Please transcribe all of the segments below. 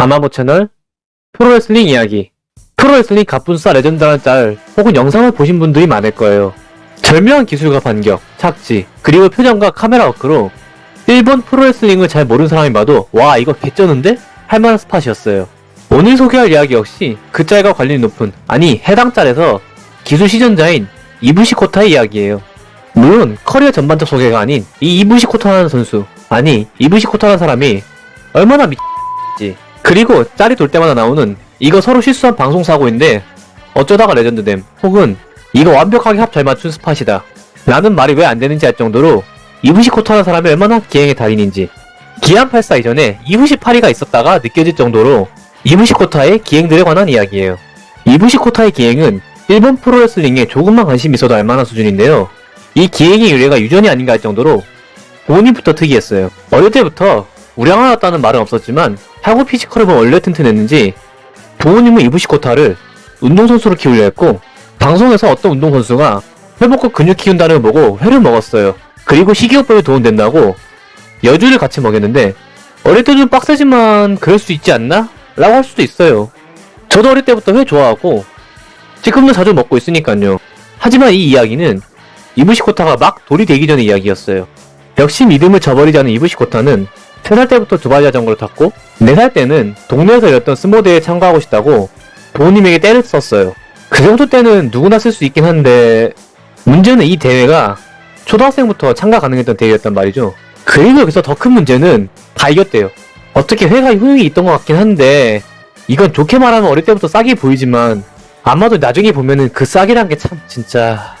아마보 채널 프로레슬링 이야기 프로레슬링 갑분싸 레전드라는 짤 혹은 영상을 보신 분들이 많을 거예요. 절묘한 기술과 반격, 착지, 그리고 표정과 카메라 워크로 일본 프로레슬링을 잘 모르는 사람이 봐도 와 이거 개쩌는데? 할 만한 스팟이었어요. 오늘 소개할 이야기 역시 그 짤과 관련이 높은 아니 해당 짤에서 기술 시전자인 이부시 코타의 이야기예요. 물론 커리어 전반적 소개가 아닌 이 이부시 코타라는 선수 아니 이부시 코타라는 사람이 얼마나 미지 그리고 짤이 돌 때마다 나오는 이거 서로 실수한 방송 사고인데 어쩌다가 레전드됨 혹은 이거 완벽하게 합 잘 맞춘 스팟이다 라는 말이 왜 안 되는지 알 정도로 이부시 코타라는 사람이 얼마나 기행의 달인인지 기안 84 이전에 이부시 파리가 있었다가 느껴질 정도로 이부시 코타의 기행들에 관한 이야기예요. 이부시 코타의 기행은 일본 프로레슬링에 조금만 관심이 있어도 알만한 수준인데요. 이 기행의 유래가 유전이 아닌가 할 정도로 본인부터 특이했어요. 어릴 때부터 우량하였다는 말은 없었지만 하고 피지컬을 보면 원래 튼튼했는지 부모님은 이부시 코타를 운동선수로 키우려 했고 방송에서 어떤 운동선수가 회복과 근육 키운다는 걸 보고 회를 먹었어요. 그리고 식이요법에 도움된다고 여주를 같이 먹였는데 어릴 때 좀 빡세지만 그럴 수 있지 않나? 라고 할 수도 있어요. 저도 어릴 때부터 회 좋아하고 지금도 자주 먹고 있으니까요. 하지만 이 이야기는 이부시 코타가 막 돌이 되기 전의 이야기였어요. 역시 믿음을 저버리지 않은 이부시 코타는 3살 때부터 두바이 자전거를 탔고 4살 때는 동네에서 열렸던 스모대에 참가하고 싶다고 부모님에게 때를 썼어요. 그 정도 때는 누구나 쓸 수 있긴 한데 문제는 이 대회가 초등학생부터 참가 가능했던 대회였단 말이죠. 그리고 여기서 더 큰 문제는 다 이겼대요. 어떻게 회가 효용이 있던 것 같긴 한데 이건 좋게 말하면 어릴 때부터 싹이 보이지만 아마도 나중에 보면은 그 싹이란 게 참 진짜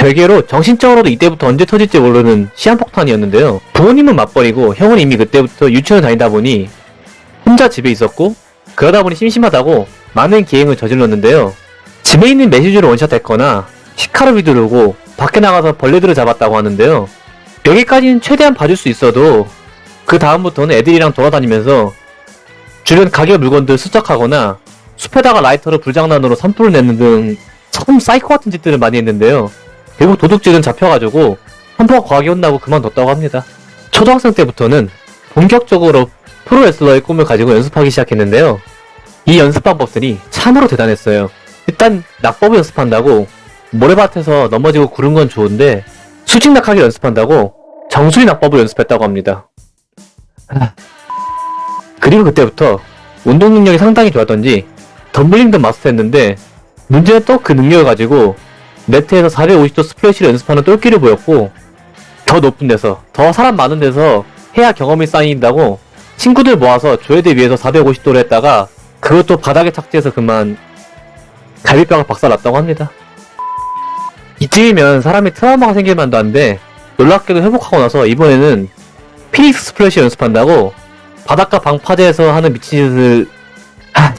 별개로 정신적으로도 이때부터 언제 터질지 모르는 시한폭탄이었는데요. 부모님은 맞벌이고 형은 이미 그때부터 유치원 다니다 보니 혼자 집에 있었고 그러다 보니 심심하다고 많은 기행을 저질렀는데요. 집에 있는 메시지를 원샷했거나 시카를 휘두르고 밖에 나가서 벌레들을 잡았다고 하는데요. 여기까지는 최대한 봐줄 수 있어도 그 다음부터는 애들이랑 돌아다니면서 주변 가게 물건들 수척하거나 숲에다가 라이터로 불장난으로 산불을 내는 등참 사이코 같은 짓들을 많이 했는데요. 결국 도둑질은 잡혀가지고 한번 과하게 혼나고 그만뒀다고 합니다. 초등학생 때부터는 본격적으로 프로레슬러의 꿈을 가지고 연습하기 시작했는데요. 이 연습 방법들이 참으로 대단했어요. 일단 낙법을 연습한다고 모래밭에서 넘어지고 구른 건 좋은데 수직낙하게 연습한다고 정수리 낙법을 연습했다고 합니다. 아. 그리고 그때부터 운동 능력이 상당히 좋았던지 덤블링도 마스터했는데 문제는 또 그 능력을 가지고 네트에서 450도 스플래시를 연습하는 똘끼를 보였고 더 높은 데서 더 사람 많은 데서 해야 경험이 쌓인다고 친구들 모아서 조회대 위에서 450도를 했다가 그것도 바닥에 착지해서 그만 갈비뼈가 박살났다고 합니다. 이쯤이면 사람이 트라우마가 생길 만도 한데 놀랍게도 회복하고 나서 이번에는 피닉스 스플래시 연습한다고 바닷가 방파제에서 하는 미친 짓을 하...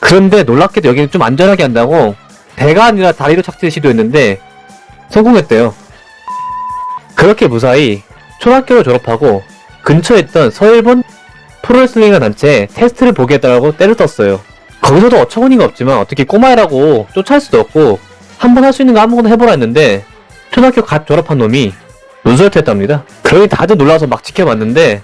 그런데 놀랍게도 여기는 좀 안전하게 한다고 배가 아니라 다리로 착지를 시도했는데 성공했대요. 그렇게 무사히 초등학교를 졸업하고 근처에 있던 서일본 프로레슬링 단체에 테스트를 보게 해달라고 때를 떴어요. 거기서도 어처구니가 없지만 어떻게 꼬마애라고 쫓아할 수도 없고 한 번 할 수 있는 거 아무거나 해보라 했는데 초등학교 갓 졸업한 놈이 논설했답니다. 그러니 다들 놀라서 막 지켜봤는데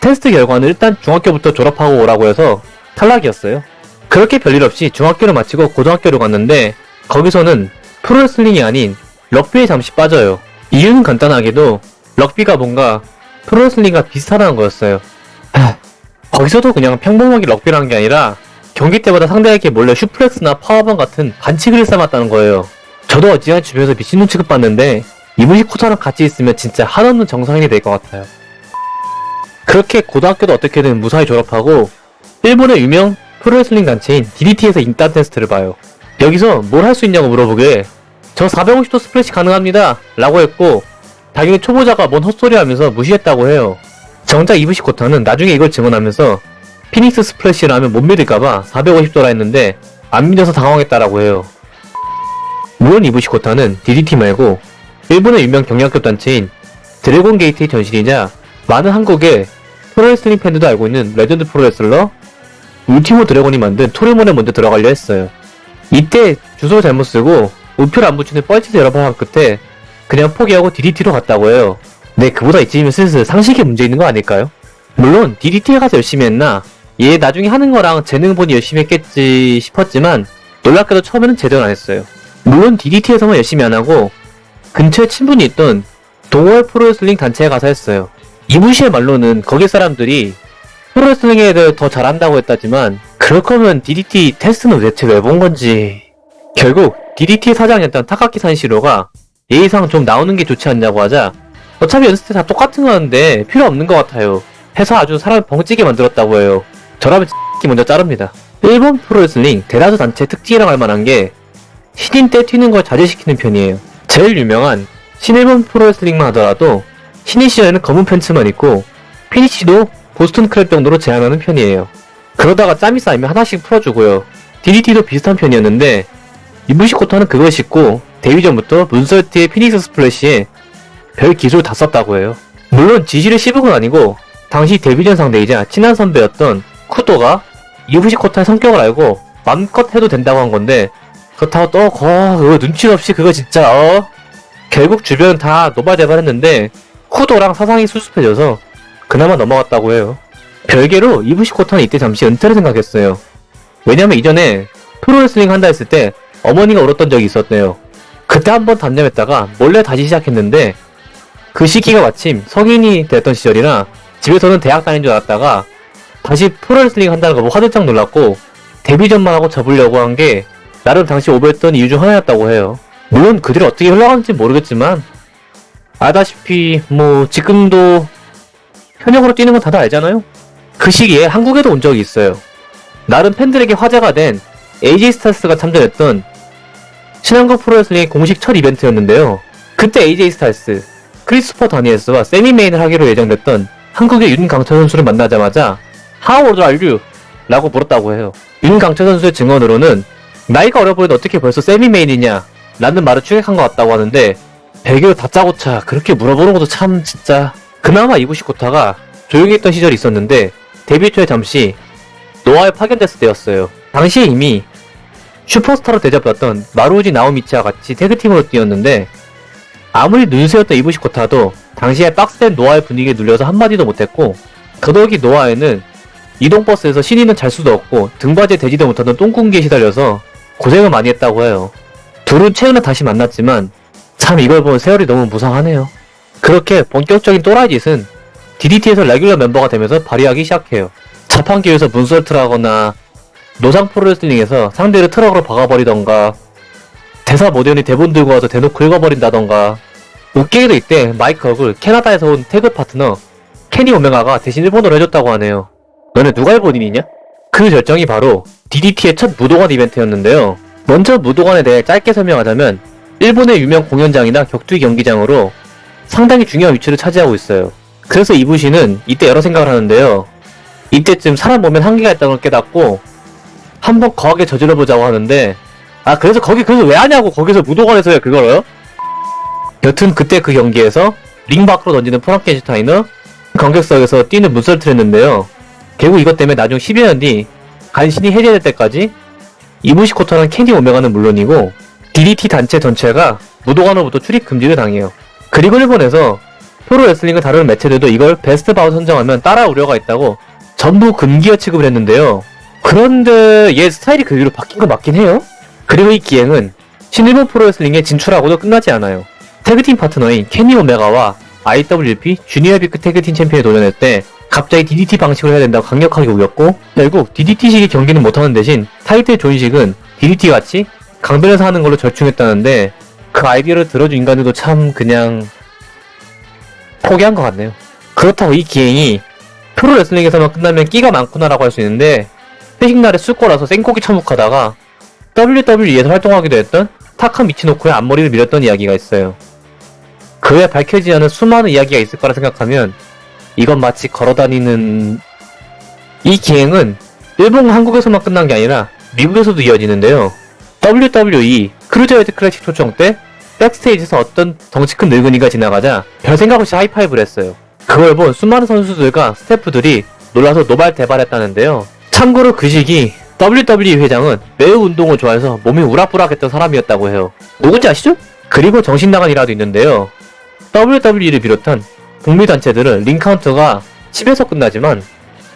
테스트 결과는 일단 중학교부터 졸업하고 오라고 해서 탈락이었어요. 그렇게 별일 없이 중학교를 마치고 고등학교를 갔는데 거기서는 프로레슬링이 아닌 럭비에 잠시 빠져요. 이유는 간단하게도 럭비가 뭔가 프로레슬링과 비슷하다는 거였어요. 하, 거기서도 그냥 평범하게 럭비라는 게 아니라 경기 때마다 상대에게 몰래 슈플렉스나 파워밤 같은 반칙을 일삼았다는 거예요. 저도 어찌나 주변에서 미친놈 취급받는데 이무시 코타랑 같이 있으면 진짜 한없는 정상인이 될 것 같아요. 그렇게 고등학교도 어떻게든 무사히 졸업하고 일본의 유명 프로레슬링 단체인 DDT에서 인단 테스트를 봐요. 여기서 뭘 할 수 있냐고 물어보길래 저 450도 스플래시 가능합니다 라고 했고 당연히 초보자가 뭔 헛소리 하면서 무시했다고 해요. 정작 이브시 코타는 나중에 이걸 증언하면서 피닉스 하면 못 믿을까봐 450도라 했는데 안 믿어서 당황했다라고 해요. 물론 이브시 코타는 DDT 말고 일본의 유명 경량급 단체인 드래곤 게이트의 전신이자 많은 한국의 프로레슬링 팬들도 알고 있는 레전드 프로레슬러 울티모 드래곤이 만든 토르몬에 먼저 들어가려 했어요. 이때 주소 잘못 쓰고 우표를 안 붙이는 뻘짓을 여러 번 한 끝에 그냥 포기하고 DDT로 갔다고 해요. 네, 그보다 이쯤이면 슬슬 상식에 문제 있는 거 아닐까요? 물론 DDT에 가서 열심히 했나 얘 나중에 하는 거랑 재능 보니 열심히 했겠지 싶었지만 놀랍게도 처음에는 제대로 안 했어요. 물론 DDT에서만 열심히 안 하고 근처에 친분이 있던 동월 프로레슬링 단체에 가서 했어요. 이부시의 말로는 거기 사람들이 프로레슬링에 대해 더 잘한다고 했다지만 그럴 거면 DDT 테스트는 대체 왜 본 건지. 결국 DDT 사장이었던 타카키 산시로가 예의상 좀 나오는 게 좋지 않냐고 하자 어차피 연습 때 다 똑같은 거는데 필요 없는 것 같아요. 해서 아주 사람을 벙찌게 만들었다고 해요. 저라면 X끼 먼저 자릅니다. 일본 프로레슬링 대다수 단체 특징이라고 할 만한 게 신인 때 튀는 걸 자제시키는 편이에요. 제일 유명한 신일본 프로레슬링만 하더라도 신인 시절에는 검은 팬츠만 입고 피니시도 보스턴 크랩 정도로 제한하는 편이에요. 그러다가 짬이 쌓이면 하나씩 풀어주고요. DDT도 비슷한 편이었는데 이부시 코타는 그걸 싣고 데뷔 전부터 문설트의 피닉스 스플래시에 별 기술 다 썼다고 해요. 물론 지시를 씹은 건 아니고 당시 데뷔 전 상대이자 친한 선배였던 쿠도가 이부시 코타의 성격을 알고 맘껏 해도 된다고 한 건데 그렇다고 또 거, 그거 눈치 없이 그거 진짜 어? 결국 주변 다 노발대발했는데 쿠도랑 사상이 수습해져서 그나마 넘어갔다고 해요. 별개로 이부시 코타는 이때 잠시 은퇴를 생각했어요. 왜냐면 이전에 프로레슬링 한다 했을 때 어머니가 울었던 적이 있었대요. 그때 한번 단념했다가 몰래 다시 시작했는데 그 시기가 마침 성인이 됐던 시절이라 집에서는 대학 다닌 줄 알았다가 다시 프로레슬링 한다는 거 보고 화들짝 놀랐고 데뷔 전만 하고 접으려고 한 게 나름 당시 오버했던 이유 중 하나였다고 해요. 물론 그들이 어떻게 흘러가는지 모르겠지만 알다시피 뭐 지금도 현역으로 뛰는 건 다들 알잖아요. 그 시기에 한국에도 온 적이 있어요. 나름 팬들에게 화제가 된 AJ 스타스가 참전했던 신한국 프로레슬링 공식 첫 이벤트였는데요. 그때 AJ 스타스, 크리스퍼 다니엘스와 세미 메인을 하기로 예정됐던 한국의 윤강철 선수를 만나자마자 How old are you? 라고 물었다고 해요. 윤강철 선수의 증언으로는 나이가 어려 보이는데 어떻게 벌써 세미 메인이냐? 라는 말을 추격한 것 같다고 하는데 배교 다짜고짜 그렇게 물어보는 것도 참 진짜 그나마 이부시 코타가 조용히 했던 시절이 있었는데 데뷔 초에 잠시 노아에 파견됐을 때였어요. 당시에 이미 슈퍼스타로 대접받던 마루우지 나오미치와 같이 태그팀으로 뛰었는데 아무리 눈세였던 이부시 코타도 당시에 빡센 노아의 분위기에 눌려서 한마디도 못했고 더더욱이 노아에는 이동버스에서 신인은 잘 수도 없고 등받이에 대지도 못하던 똥궁기에 시달려서 고생을 많이 했다고 해요. 둘은 최근에 다시 만났지만 참 이걸 보면 세월이 너무 무상하네요. 그렇게 본격적인 또라이 짓은 DDT에서 레귤러 멤버가 되면서 발휘하기 시작해요. 자판기에서 문설트를 하거나 노상 프로레슬링에서 상대를 트럭으로 박아버리던가 대사 모델이 대본 들고 와서 대놓고 읽어버린다던가 웃기게도 이때 마이크 헉을 캐나다에서 온 태그 파트너 케니 오메가가 대신 일본어로 해줬다고 하네요. 너네 누가 일본인이냐? 그 결정이 바로 DDT의 첫 무도관 이벤트였는데요. 먼저 무도관에 대해 짧게 설명하자면 일본의 유명 공연장이나 격투기 경기장으로 상당히 중요한 위치를 차지하고 있어요. 그래서 이부시는 이때 여러 생각을 하는데요. 이때쯤 사람 몸엔 한계가 있다는 걸 깨닫고 한번 거하게 저질러 보자고 하는데 아 그래서 거기 그래서 왜 하냐고 거기서 무도관에서 왜 그걸요? 여튼 그때 그 경기에서 링 밖으로 던지는 프랑켄슈타인을 관객석에서 뛰는 문설트를 했는데요. 결국 이것 때문에 나중 10여 년 뒤 간신히 해제될 때까지 이부시 코타는 캔디 오메가는 물론이고 DDT 단체 전체가 무도관으로부터 출입 금지를 당해요. 그리고 일본에서 프로 레슬링을 다루는 매체들도 이걸 베스트 바우 선정하면 따라 우려가 있다고 전부 금기어 취급을 했는데요. 그런데 얘 스타일이 그 뒤로 바뀐 건 맞긴 해요. 그리고 이 기행은 신일본 프로레슬링에 진출하고도 끝나지 않아요. 태그팀 파트너인 케니 오메가와 IWP 주니어 비크 태그팀 챔피언에 도전할 때 갑자기 DDT 방식으로 해야 된다고 강력하게 우겼고 결국 DDT식의 경기는 못하는 대신 타이틀 존식은 DDT 같이 강변에서 하는 걸로 절충했다는데 그 아이디어를 들어준 인간들도 참 그냥 포기한 것 같네요. 그렇다고 이 기행이 프로 레슬링에서만 끝나면 끼가 많구나라고 할 수 있는데 회식날에 술꼬라서 생고기 처묵하다가 WWE에서 활동하기도 했던 타카 미치노코의 앞머리를 밀었던 이야기가 있어요. 그 외 밝혀지지 않은 수많은 이야기가 있을 거라 생각하면 이건 마치 걸어다니는 이 기행은 일본 한국에서만 끝난 게 아니라 미국에서도 이어지는데요. WWE 크루저웨이트 클래식 초청 때 백스테이지에서 어떤 덩치 큰 늙은이가 지나가자 별 생각 없이 하이파이브를 했어요. 그걸 본 수많은 선수들과 스태프들이 놀라서 노발대발했다는데요. 참고로 그 시기 WWE 회장은 매우 운동을 좋아해서 몸이 우락부락했던 사람이었다고 해요. 누군지 아시죠? 그리고 정신 나간 일화도 있는데요. WWE를 비롯한 북미 단체들은 링카운트가 10에서 끝나지만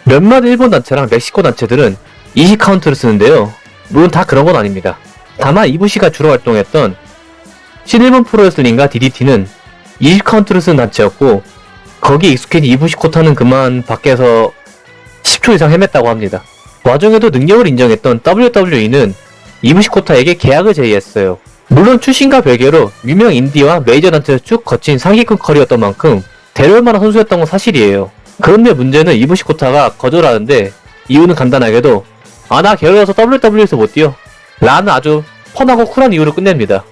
몇몇 일본 단체랑 멕시코 단체들은 20 카운트를 쓰는데요. 물론 다 그런 건 아닙니다. 다만 이부시가 주로 활동했던 신일본 프로레슬링과 DDT는 20 카운트를 쓰는 단체였고 거기에 익숙해진 이부시 코타는 그만 밖에서 10초 이상 헤맸다고 합니다. 와중에도 능력을 인정했던 WWE는 이부시 코타에게 계약을 제의했어요. 물론 출신과 별개로 유명 인디와 메이저 단체를 쭉 거친 상위급 커리였던 만큼 데려올 만한 선수였던 건 사실이에요. 그런데 문제는 이부시 코타가 거절하는데 이유는 간단하게도 아 나 게을러서 WWE에서 못 뛰어 라는 아주 펀하고 쿨한 이유로 끝냅니다.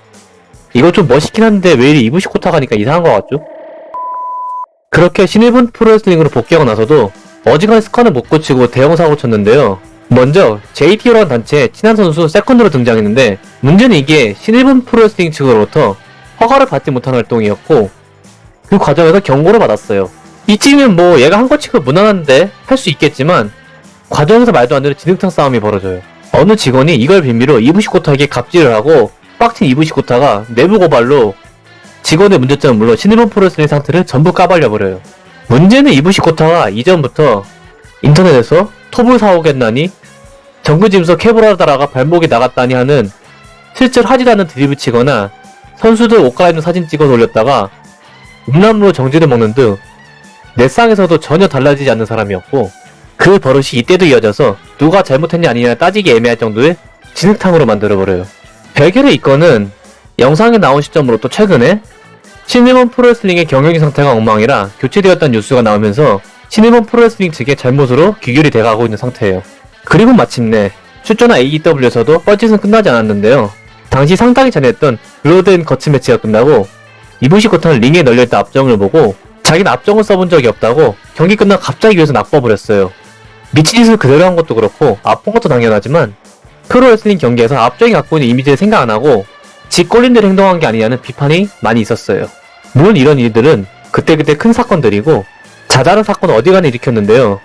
이거 좀 멋있긴 한데 왜 이리 이부시 코타 가니까 이상한 것 같죠? 그렇게 신일본 프로레슬링으로 복귀하고 나서도 어지간한 습관을 못 고치고 대형 사고 쳤는데요. 먼저 JTO라는 단체에 친한 선수 세컨드로 등장했는데 문제는 이게 신일본 프로레슬링 측으로부터 허가를 받지 못한 활동이었고 그 과정에서 경고를 받았어요. 이쯤이면 뭐 얘가 한거 치고 무난한데 할 수 있겠지만 과정에서 말도 안 되는 진흙탕 싸움이 벌어져요. 어느 직원이 이걸 빌미로 이부시코타에게 갑질을 하고 빡친 이부시코타가 내부 고발로 직원의 문제점은 물론 프로레슬링 상태를 전부 까발려버려요. 문제는 이부시코타가 이전부터 인터넷에서 톱을 사오겠나니 정규짐서 캐브라다라가 발목이 나갔다니 하는 실제로 하지도 않는 드립을 치거나 선수들 옷 갈아입는 사진 찍어서 올렸다가 음란물로 정지를 먹는 등 내상에서도 전혀 달라지지 않는 사람이었고 그 버릇이 이때도 이어져서 누가 잘못했냐 아니냐 따지기 애매할 정도의 진흙탕으로 만들어버려요. 별개의 이건은 영상에 나온 시점으로 또 최근에 신일본 프로레슬링의 경영진 상태가 엉망이라 교체되었다는 뉴스가 나오면서 신일본 프로레슬링 측의 잘못으로 귀결이 돼가고 있는 상태예요. 그리고 마침내 출전한 AEW에서도 뻘짓은 끝나지 않았는데요. 당시 상당히 잘했던 블러드앤 거츠 매치가 끝나고 이부시 코타는 링에 널려있던 앞정을 보고 자기는 앞정을 써본 적이 없다고 경기 끝나고 갑자기 위에서 낙법을 미친 짓을 그대로 한 것도 그렇고 아픈 것도 당연하지만 프로레슬링 경기에서 앞정이 갖고 있는 이미지를 생각 안 하고 지 꼴린 대로 행동한 게 아니냐는 비판이 많이 있었어요. 물론 이런 일들은 그때그때 큰 사건들이고 자잘한 사건 어디가나 일으켰는데요.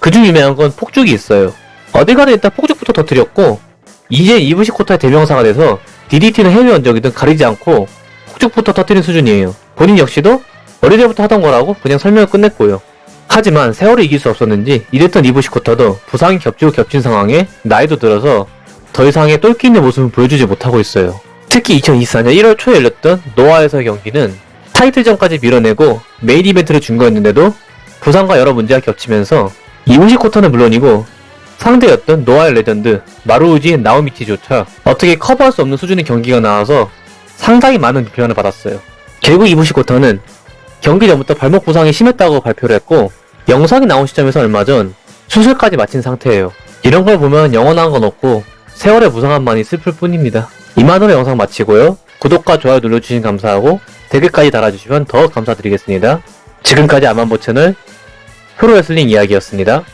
그중 유명한 건 폭죽이 있어요. 어디가나 일단 폭죽부터 터뜨렸고 이제 이브시 코타의 대명사가 돼서 DDT는 해외 언적이든 가리지 않고 폭죽부터 터뜨린 수준이에요. 본인 역시도 어릴 때부터 하던 거라고 그냥 설명을 끝냈고요. 하지만 세월을 이길 수 없었는지 이랬던 이브시 코타도 부상이 겹치고 겹친 상황에 나이도 들어서 더 이상의 똘끼 있는 모습을 보여주지 못하고 있어요. 특히 2024년 1월 초에 열렸던 노아에서의 경기는 타이틀전까지 밀어내고 메인 이벤트를 준 거였는데도 부상과 여러 문제가 겹치면서 이무시 코타는 물론이고 상대였던 노아의 레전드 마루우지 나오미치조차 어떻게 커버할 수 없는 수준의 경기가 나와서 상당히 많은 비판을 받았어요. 결국 이부시 코타는 경기 전부터 발목 부상이 심했다고 발표를 했고 영상이 나온 시점에서 얼마 전 수술까지 마친 상태예요. 이런 걸 보면 영원한 건 없고 세월의 무상함만이 슬플 뿐입니다. 이만으로 영상 마치고요. 구독과 좋아요 눌러주신 감사하고 댓글까지 달아주시면 더 감사드리겠습니다. 지금까지 아만보 채널 프로레슬링 이야기였습니다.